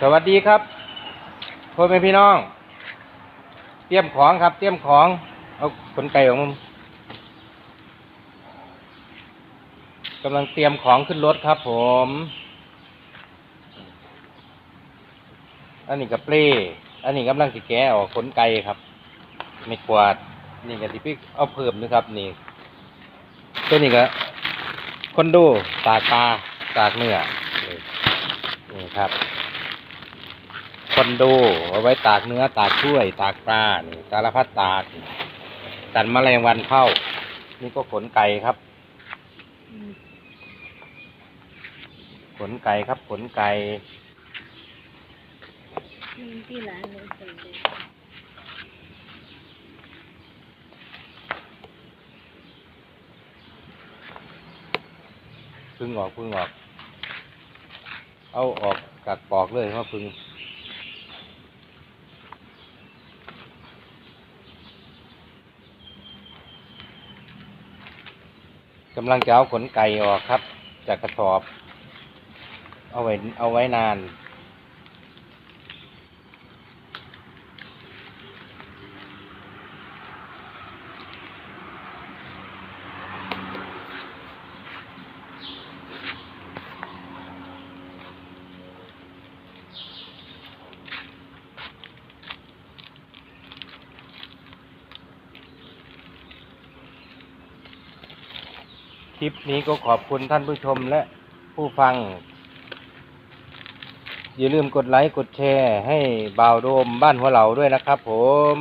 สวัสดีครับพ่อแม่พี่น้อง เตรียมของครับ เตรียมของ เอาขนไก่ของมึงกำลังเตรียมของขึ้นรถครับ ผม อันนี้กับเปลอันนี้กำลังสิแกะออกขนไก่ครับไม่กวาด นี่ก็สิพี่เอาเพิ่มนะครับ นี่ ตัวนี้ก็คนดูตากปลาตากเนื้อนี่ครับ คนดูเอาไว้ตากเนื้อตากถ้วย ตากปลานี่สารพัดตากกันแมลงวันเข้า นี่ก็ขนไก่ครับ ขนไก่ครับ ขนไก่ที่ร้านเลยพึ่งออกพึ่งออก เอาออกกัดปอกเลยว่าพึ่ง กำลังจะเอาขนไก่ออกครับ จากกระสอบ เอาไว้เอาไว้นาน คลิปนี้ก็ขอบคุณท่านผู้ชมและผู้ฟัง อย่าลืมกดไลค์ กดแชร์ให้บ่าวโดมบ้านหัวเหล่าด้วยนะครับผม